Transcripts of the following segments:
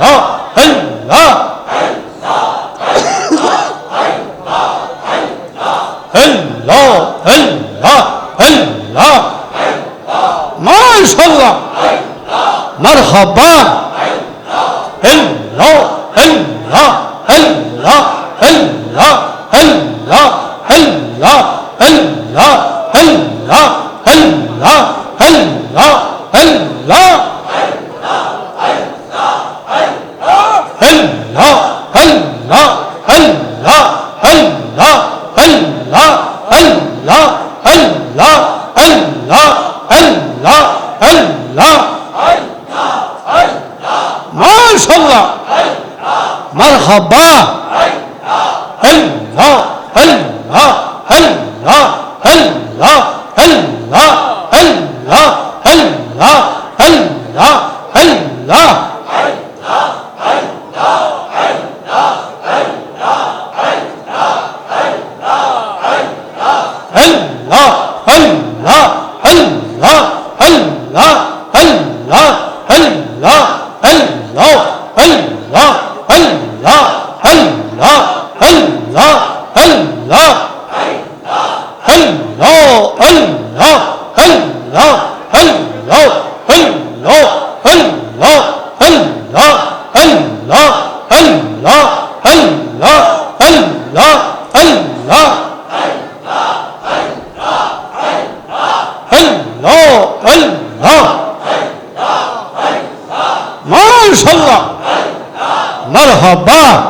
আল্লাহ আল্লাহ আল্লাহ আল্লাহ আল্লাহ মাশাআল্লাহ মারহাবা আল্লাহ আল্লাহ 好吧 মাশাল্লাহ মারহাবা।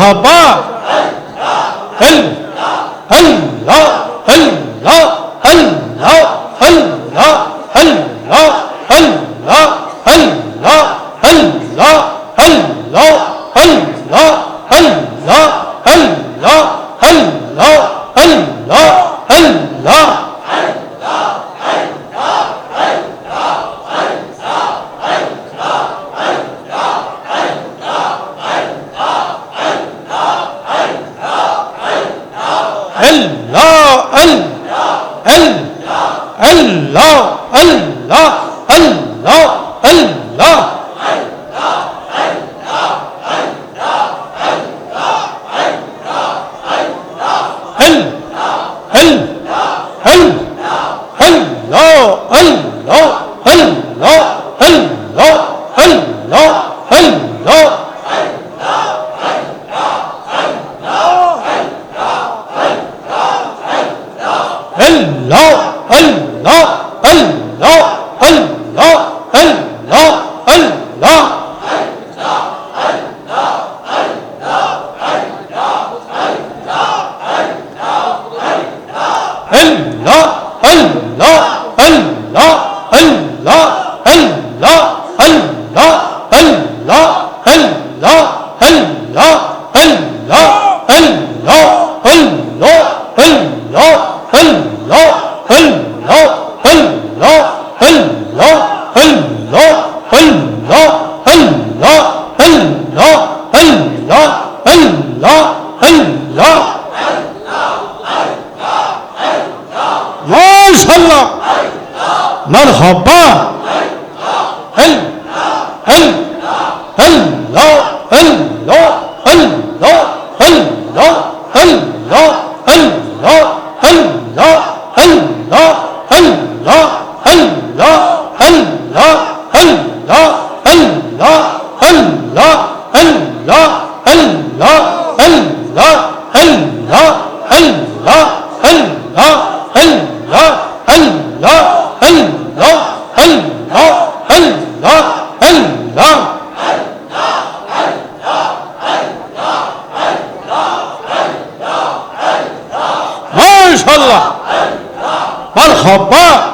হাবা আল্লাহ আল্লাহ আল্লাহ আল্লাহ আল্লাহ Allah, Allah. Allah, Allah. আল্লাহ। মারহাবা আল্লাহ আল্লাহ আল্লাহ Merhaba